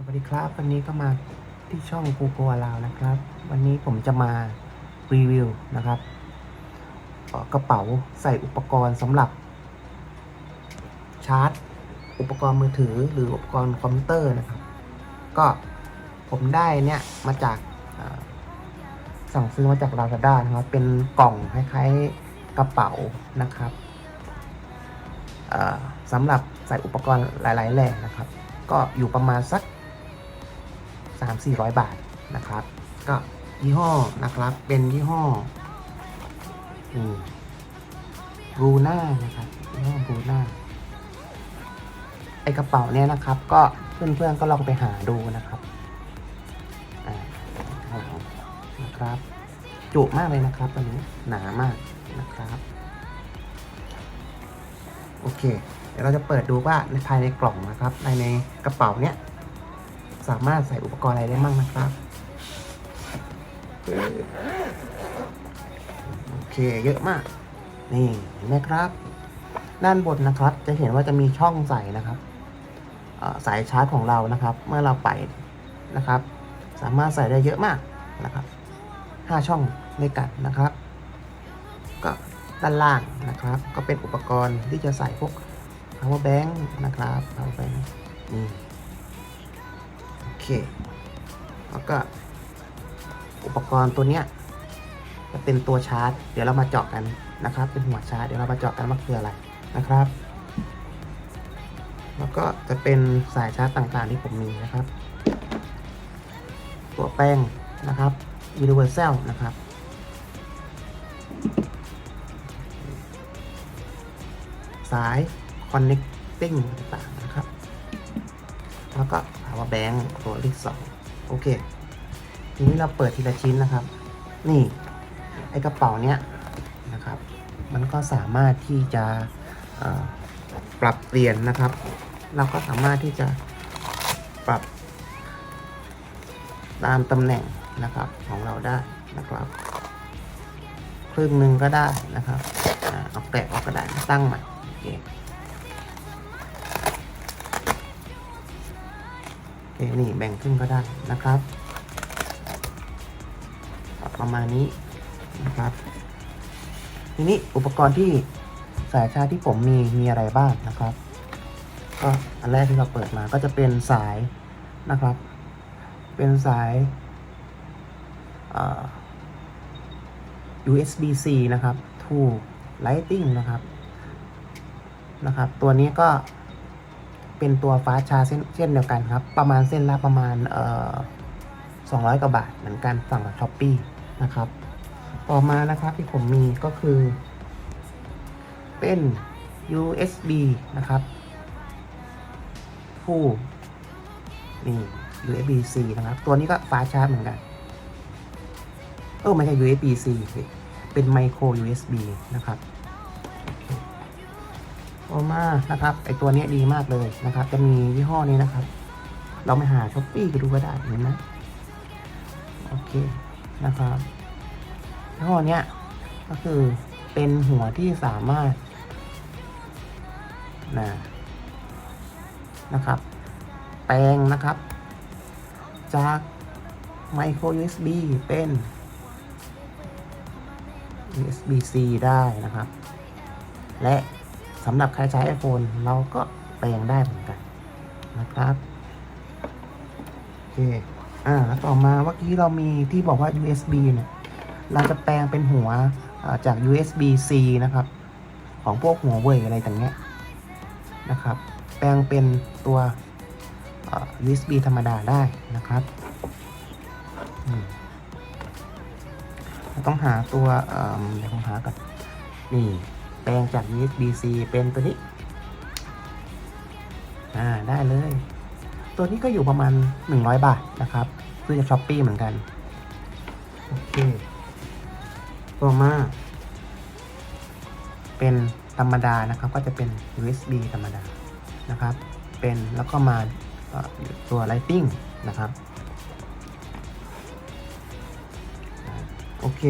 สวัสดีครับวันนี้ก็มาที่ช่องกูโกลาวนะครับ วันนี้ผมจะมารีวิวนะครับกระเป๋าใส่อุปกรณ์สำหรับชาร์จ อุปกรณ์มือถือหรืออุปกรณ์คอมพิวเตอร์นะครับ ก็ผมได้เนี่ยมาจากสั่งซื้อมาจาก Lazada นะครับ เป็นกล่องคล้ายๆกระเป๋านะครับสำหรับใส่อุปกรณ์หลายๆแหล่นะครับ ก็อยู่ประมาณสัก 3 4 0 0 บาทนะครับ ก็ยี่ห้อนะครับเป็นยี่ห้อรูน่านะครับยี่ห้อรูน่าไอกระเป๋าเนี้ยนะครับ ก็เพื่อนๆก็ลองไปหาดูนะครับอ่นะครับ จุมากเลยนะครับตัวนี้หนามากนะครับโอเค เดี๋ยวเราจะเปิดดูว่าในภายในกล่องนะครับภายในกระเป๋าเนี้ย สามารถใส่อุปกรณ์อะไรได้บ้างนะครับโอเคเยอะมาก นี่เห็นไหมครับ ด้านบนนะครับ จะเห็นว่าจะมีช่องใส่นะครับสายชาร์จของเรานะครับ เมื่อเราไปนะครับ สามารถใส่ได้เยอะมากนะครับห้าช่องด้วยกันนะครับ ก็ด้านล่างนะครับ ก็เป็นอุปกรณ์ที่จะใส่พวก power bank นะครับ power bank นี่ แล้วก็อุปกรณ์ตัวเนี้ยจะเป็นตัวชาร์จ เดี๋ยวเรามาเจาะกันนะครับ เป็นหัวชาร์จ เดี๋ยวเรามาเจาะกันว่าคืออะไรนะครับ แล้วก็จะเป็นสายชาร์จต่างๆที่ผมมีนะครับ ตัวแป้งนะครับ universal นะครับสาย connecting ต่างๆนะครับ แล้วก็ power bank ตัวเลขสองโอเค ทีนี้เราเปิดทีละชิ้นนะครับ นี่ ไอกระเป๋าเนี้ยนะครับ มันก็สามารถที่จะปรับเปลี่ยนนะครับ เราก็สามารถที่จะปรับตามตำแหน่งนะครับของเราได้นะครับ ครึ่งหนึ่งก็ได้นะครับเอาแกะออกก็ได้ตั้งใหม่โอเค โอนี่แบ่งครึ่งก็ได้นะครับ ประมาณนี้นะครับ ทีนี้อุปกรณ์ที่สายชาร์จที่ผมมีมีอะไรบ้างนะครับ ก็อันแรกที่เราเปิดมาก็จะเป็นสายนะครับ เป็นสาย USB-C นะครับ to Lighting นะครับ นะครับ ตัวนี้ก็ เป็นตัวฟ้าชาร์เส้นเช่นเดียวกันครับ ประมาณเส้นละประมาณเอ่อ200 กว่าบาทเหมือนกันสั่งกับช้อปปีนะครับ ต่อมานะครับที่ผมมีก็คือ เป็น USB นะครับผู้นี่ USB C นะครับ ตัวนี้ก็ฟ้าชาร์จเหมือนกัน เออไม่ใช่ USB C เป็น micro USB นะครับ ต่อมานะครับไอตัวนี้ดีมากเลยนะครับ จะมียี่ห้อนี้นะครับ เราไปหาช้อปปี้ไปดูก็ได้เห็นไหมโอเคนะครับยี่ห้อนี้ก็คือเป็นหัวที่สามารถนะนะครับ แปลงนะครับ จาก micro USB เป็น USB C ได้นะครับ และ สำหรับใครใช้ iPhone เราก็แปลงได้เหมือนกันนะครับโอเคอ่าแล้วต่อมาเมื่อกี้เรามีที่บอกว่า USB เนี่ยเราจะแปลงเป็นหัวจาก USB C นะครับ ของพวกหัวเว่ยอะไรต่างเงี้ยนะครับ แปลงเป็นตัว USB ธรรมดาได้นะครับ ต้องหาตัวเอิ่มเดี๋ยวผมหาก่อนนี่ แปลงจาก USB-C เป็นตัวนี้ อ่า ได้เลย ตัวนี้ก็อยู่ประมาณ 100 บาทนะครับ ซื้อจากช้อปปีเหมือนกัน โอเคต่อมา เป็นธรรมดานะครับ ก็จะเป็น USB ธรรมดา นะครับ เป็นแล้วก็มาตัว Lighting นะครับ โอเค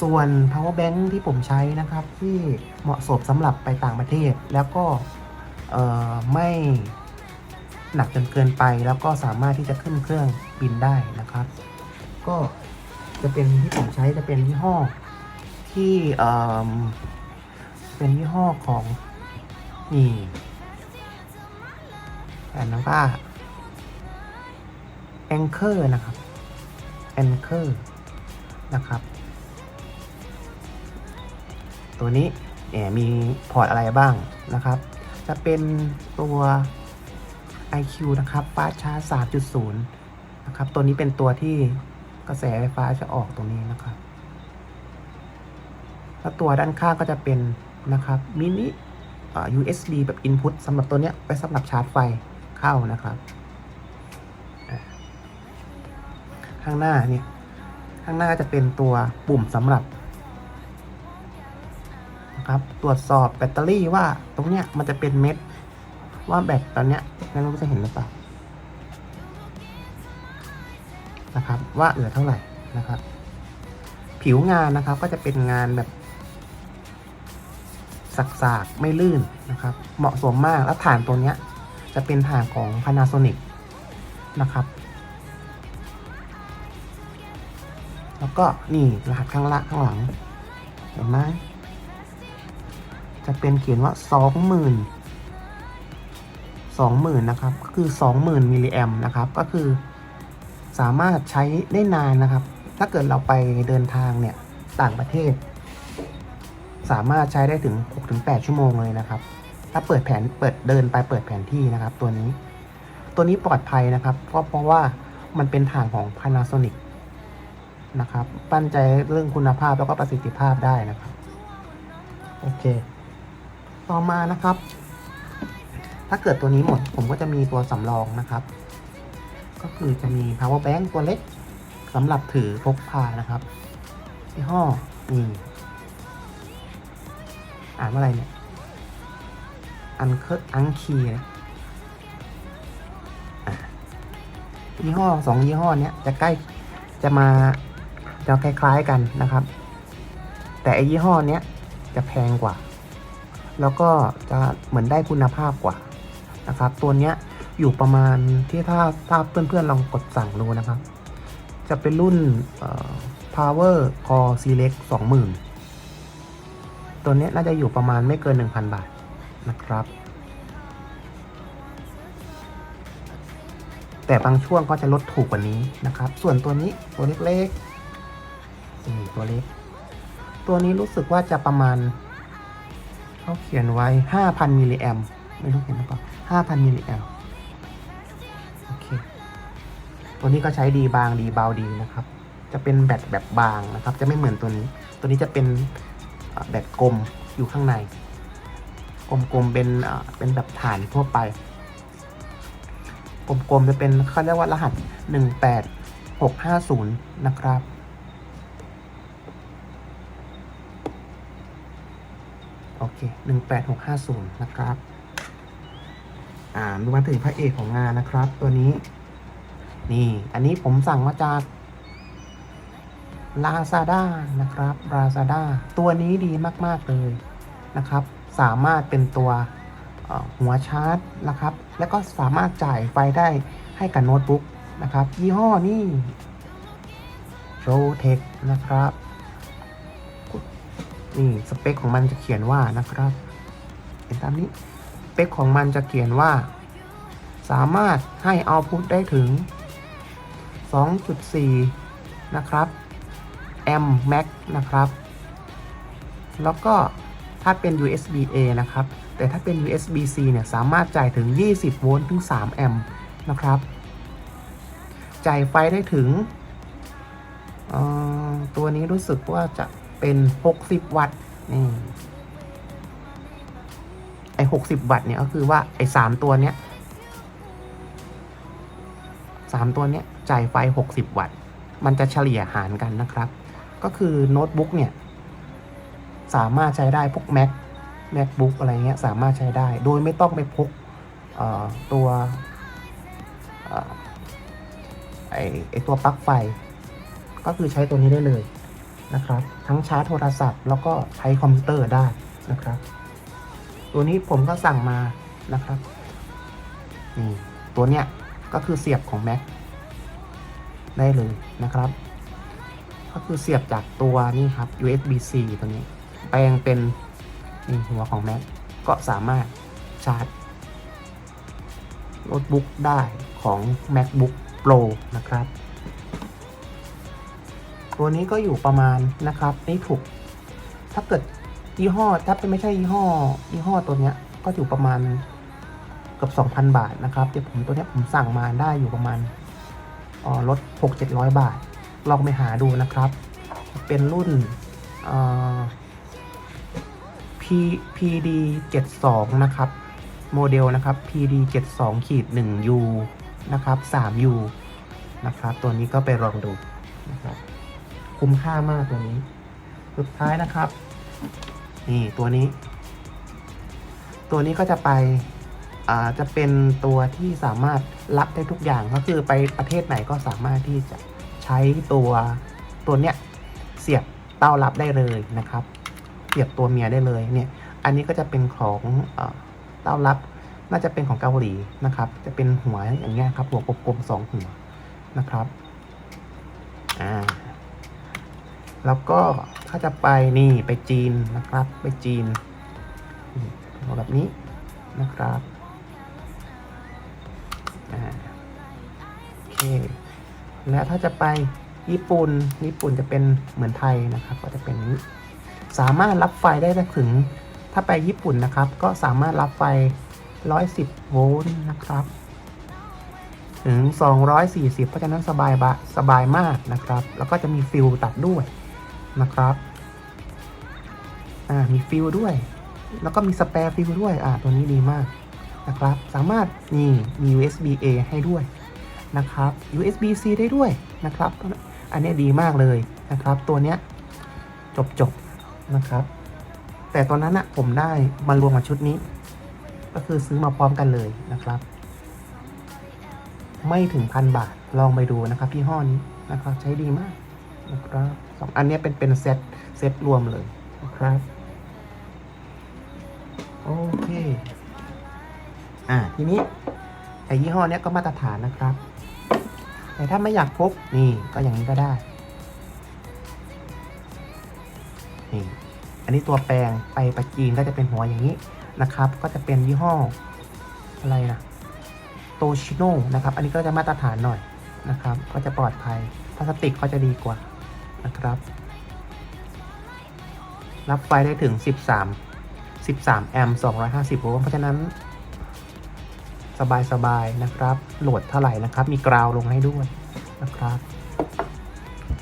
ส่วน power bank ที่ผมใช้นะครับ ที่เหมาะสมสำหรับไปต่างประเทศ แล้วก็ไม่หนักจนเกินไป แล้วก็สามารถที่จะขึ้นเครื่องบินได้นะครับ ก็จะเป็นที่ผมใช้จะเป็นยี่ห้อที่เอ่เป็นยี่ห้อของนี่แอนนั้นก็ Anchor นะครับ Anchor นะครับ ตัวนี้มีพอร์ตอะไรบ้างนะครับ จะเป็นตัว IQ นะครับฟ้าชาร์จ3.0 นะครับ ตัวนี้เป็นตัวที่กระแสไฟฟ้าจะออกตรงนี้นะครับ แล้วตัวด้านข้างก็จะเป็นนะครับมินิ USB แบบ Input สำหรับตัวเนี้ยไปสำหรับชาร์จไฟเข้านะครับ ข้างหน้านี่ข้างหน้าจะเป็นตัวปุ่มสำหรับ นะครับ ตรวจสอบแบตเตอรี่ว่าตรงเนี้ยมันจะเป็นเม็ด ว่าแบตตอนเนี้ยไม่รู้จะเห็นหรือเปล่านะครับ ว่าเหลือเท่าไหร่นะครับ ผิวงานนะครับก็จะเป็นงานแบบสักๆไม่ลื่นนะครับ เหมาะสมมากแล้วฐานตัวเนี้ยจะเป็นฐานของ Panasonic นะครับ แล้วก็นี่รหัสข้างละข้างหลังเห็นไหม จะเป็นเขียนว่าสองหมื่นสองหมื่นนะครับก็คือสองหมื่นมิลลิแอมนะครับ ก็คือสามารถใช้ได้นานนะครับ ถ้าเกิดเราไปเดินทางเนี่ยต่างประเทศ สามารถใช้ได้ถึง 6-8 ชั่วโมงเลยนะครับ ถ้าเปิดแผนเปิดเดินไปเปิดแผนที่นะครับ ตัวนี้ ตัวนี้ปลอดภัยนะครับเพราะเพราะว่ามันเป็นฐานของ Panasonic นะครับ ปั้นใจเรื่องคุณภาพแล้วก็ประสิทธิภาพได้นะครับ โอเค ต่อมานะครับ ถ้าเกิดตัวนี้หมดผมก็จะมีตัวสำรองนะครับ ก็คือจะมี power bank ตัวเล็กสำหรับถือพกพานะครับยี่ห้อนี่อ่านว่าอะไรเนี่ยอันเคิร์อังคีนะยี่ห้อสองยี่ห้อเนี้ยจะใกล้จะมาจะคล้ายๆกันนะครับ แต่ไอยี่ห้อเนี้ยจะแพงกว่า แล้วก็จะเหมือนได้คุณภาพกว่านะครับ ตัวเนี้ยอยู่ประมาณที่ถ้าถ้าเพื่อนๆลองกดสั่งดูนะครับ จะเป็นรุ่น power core select 20,000 ตัวนี้น่าจะอยู่ประมาณไม่เกิน 1,000 บาทนะครับ แต่บางช่วงก็จะลดถูกกว่านี้นะครับ ส่วนตัวนี้ตัวเล็กๆนี่ตัวเล็ก ตัวนี้รู้สึกว่าจะประมาณ เขาเขียนไว้ 5,000 มิลลิแอมไม่รู้เห็นหรือเปล่า5,000 มิลลิแอมโอเค ตัวนี้ก็ใช้ดีบางดีเบาดีนะครับ จะเป็นแบตแบบบางนะครับ จะไม่เหมือนตัวนี้ ตัวนี้จะเป็นแบตกลมอยู่ข้างใน กลมๆเป็นเอ่อเป็นแบบฐานทั่วไป กลมๆจะเป็นเขาเรียกว่ารหัส 18650 นะครับ โอ เค18650นะครับ อ่ามาถึงพระเอกของงานนะครับ ตัวนี้ นี่ อันนี้ผมสั่งมาจาก Lazada นะครับ Lazada ตัวนี้ดีมาก ๆ เลยนะครับ สามารถเป็นตัวหัวชาร์จนะครับ แล้วก็สามารถจ่ายไฟได้ให้กับโน้ตบุ๊กนะครับ ยี่ห้อนี่โ o เทคนะครับ นี่สเปคของมันจะเขียนว่านะครับเห็นตามนี้สเปคของมันจะเขียนว่า สามารถให้เอาพุทได้ถึง 2.4 นะครับแอมแม็กนะครับ แล้วก็ถ้าเป็น USB A นะครับ แต่ถ้าเป็น USB C เนี่ย สามารถจ่ายถึง 20 โวลต์ถึง 3 แอมป์นะครับ จ่ายไฟได้ถึง ตัวนี้รู้สึกว่าจะ เป็น 60 วัตต์นี่ไอ้60วัตต์เนี่ยก็คือว่าไอ้3ตัวเนี้ย3ตัวเนี้ยจ่ายไฟ 60 วัตต์ มันจะเฉลี่ยหารกันนะครับ ก็คือโน้ตบุ๊กเนี่ย สามารถใช้ได้พวก Mac MacBook อะไรเงี้ยสามารถใช้ได้ โดยไม่ต้องไปพกตัวเอ่อไอไอตัวปลั๊กไฟ ก็คือใช้ตัวนี้ได้เลย นะครับ ทั้งชาร์จโทรศัพท์ แล้วก็ใช้คอมพิวเตอร์ได้นะครับ ตัวนี้ผมก็สั่งมานะครับนี่ตัวเนี้ยก็คือเสียบของ Mac ได้เลยนะครับ ก็คือเสียบจากตัวนี่ครับ USB-C ตัวนี้ แปลงเป็นนี่หัวของ Mac ก็สามารถชาร์จโน้ตบุ๊กได้ของ MacBook Pro นะครับ ตัวนี้ก็อยู่ประมาณนะครับนี่ถูก ถ้าเกิดยี่ห้อถ้าเป็นไม่ใช่ยี่ห้อยี่ห้อตัวเนี้ยก็อยู่ประมาณเกือบ2,000 บาทนะครับแต่ผมตัวเนี้ยผมสั่งมาได้อยู่ประมาณออลด6-700 บาท ลองไปหาดูนะครับ เป็นรุ่นออ P PD 72นะครับ โมเดลนะครับ PD 72ขีด1 U นะครับ3 U นะครับ ตัวนี้ก็ไปลองดูนะครับ คุ้มค่ามากตัวนี้ สุดท้ายนะครับ นี่ตัวนี้ ตัวนี้ก็จะไปจะเป็นตัวที่สามารถรับได้ทุกอย่างก็คือไปประเทศไหนก็สามารถที่จะใช้ตัวตัวเนี้ยเสียบเต้ารับได้เลยนะครับ เสียบตัวเมียได้เลยเนี่ย อันนี้ก็จะเป็นของเต้ารับน่าจะเป็นของเกาหลีนะครับ จะเป็นหัวอย่างเงี้ยครับหัวกลมๆสองหัวนะครับ อ่า แล้วก็ถ้าจะไปนี่ไปจีนนะครับ ไปจีนแบบนี้นะครับโอเคและถ้าจะไปญี่ปุ่นญี่ปุ่นจะเป็นเหมือนไทยนะครับ ก็จะเป็นนี้ สามารถรับไฟได้ถึง ถ้าไปญี่ปุ่นนะครับ ก็สามารถรับไฟ 110 โวลต์นะครับ ถึง 240 เพราะฉะนั้นสบายบะสบายมากนะครับ แล้วก็จะมีฟิลตัดด้วย นะครับ อ่า มีฟิลด้วย แล้วก็มีสเปรฟิลด้วย อ่า ตัวนี้ดีมากนะครับ สามารถนี่มี USB A ให้ด้วยนะครับ USB C ได้ด้วยนะครับ อันนี้ดีมากเลยนะครับ ตัวเนี้ยจบจบนะครับ แต่ตอนนั้นอะผมได้มารวมกับชุดนี้ ก็คือซื้อมาพร้อมกันเลยนะครับ ไม่ถึงพันบาทลองไปดูนะครับยี่ห้อนี้นะครับ ใช้ดีมากนะครับ องอันนี้เป็นเป็นเซตเซตรวมเลยนะครับ โอเค อ่าทีนี้ไอ้ยี่ห้อเนี้ยก็มาตรฐานนะครับ แต่ถ้าไม่อยากพกนี่ก็อย่างนี้ก็ได้ นี่ อันนี้ตัวแปลงไปประจีนก็จะเป็นหัวอย่างนี้นะครับ ก็จะเป็นยี่ห้ออะไรนะโตชิโน่นะครับ อันนี้ก็จะมาตรฐานหน่อยนะครับ ก็จะปลอดภัยพลาสติกก็จะดีกว่า นะครับ รับไฟได้ถึง 13 13 แอมป์ 250 โวลต์ เพราะฉะนั้น สบาย ๆ นะครับ โหลดเท่าไหร่นะครับ มีกราวลงให้ด้วยนะครับ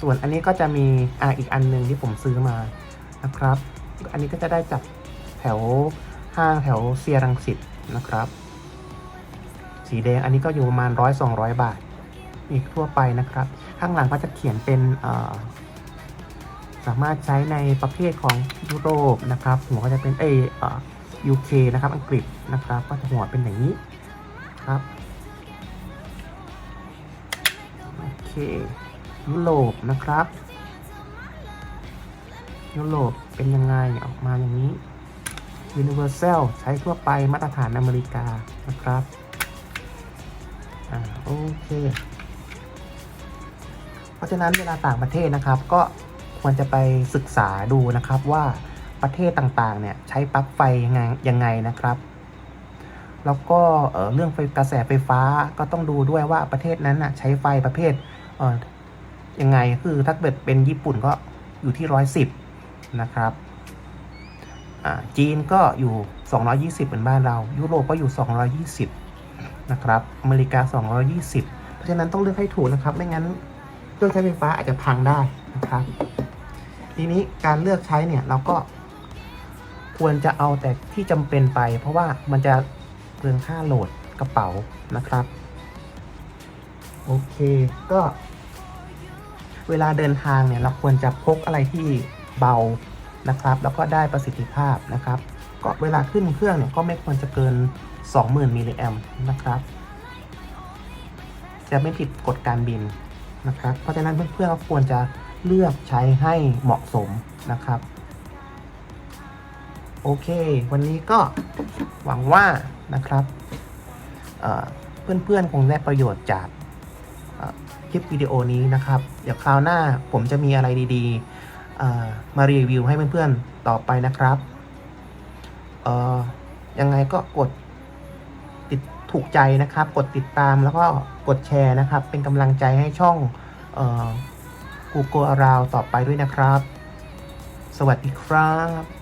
ส่วนอันนี้ก็จะมีอ่าอีกอันหนึ่งที่ผมซื้อมานะครับ อันนี้ก็จะได้จากแถวห้างแถวเซียรังสิตนะครับ สีแดงอันนี้ก็อยู่ประมาณร้อยสองร้อยบาท อีกทั่วไปนะครับ ข้างหลังก็จะเขียนเป็นอ่อ สามารถใช้ในประเภทของยุโรปนะครับ หัวก็จะเป็นเออ่อ UK นะครับ อังกฤษนะครับ ก็จะหัวเป็นอย่างนี้ครับโอเคยุโรปนะครับยุโรปเป็นยังไงออกมาอย่างนี้ Universal ใช้ทั่วไปมาตรฐานอเมริกานะครับอ่าโอเค เพราะฉะนั้นเวลาต่างประเทศนะครับ ก็ ควรจะไปศึกษาดูนะครับว่าประเทศต่างๆเนี่ยใช้ปลั๊กไฟยังไงยังไงนะครับ แล้วก็เเรื่องไฟกระแสไฟฟ้าก็ต้องดูด้วยว่าประเทศนั้นน่ะใช้ไฟประเภทเอ่อยังไงคือถ้าเกิดเป็นญี่ปุ่นก็อยู่ที่ร้อยสิบนะครับจีนก็อยู่ 220 เหมือนบ้านเรา ยุโรปก็อยู่ 220 นะครับ อเมริกา 220 เพราะฉะนั้นต้องเลือกให้ถูกนะครับ ไม่งั้นเครื่องใช้ไฟฟ้าอาจจะพังได้นะครับ ทีนี้การเลือกใช้เนี่ยเราก็ควรจะเอาแต่ที่จำเป็นไป เพราะว่ามันจะเปลืองค่าโหลดกระเป๋านะครับ โอเคก็ เวลาเดินทางเนี่ยเราควรจะพกอะไรที่เบานะครับ แล้วก็ได้ประสิทธิภาพนะครับ ก็เวลาขึ้นเครื่องเนี่ยก็ไม่ควรจะเกิน 20,000มิลลิแอมนะครับ จะไม่ผิดกฎการบินนะครับ เพราะฉะนั้นเพื่อนๆก็ควรจะ เลือกใช้ให้เหมาะสมนะครับ โอเค วันนี้ก็หวังว่านะครับเเพื่อนๆคงได้ประโยชน์จากคลิปวิดีโอนี้นะครับ เดี๋ยวคราวหน้าผมจะมีอะไรดีๆมารีวิวให้เพื่อนๆต่อไปนะครับยังไงก็กดติดถูกใจนะครับ กดติดตามแล้วก็กดแชร์นะครับ เป็นกำลังใจให้ช่องอ Google Around ต่อไปด้วยนะครับ สวัสดีครับ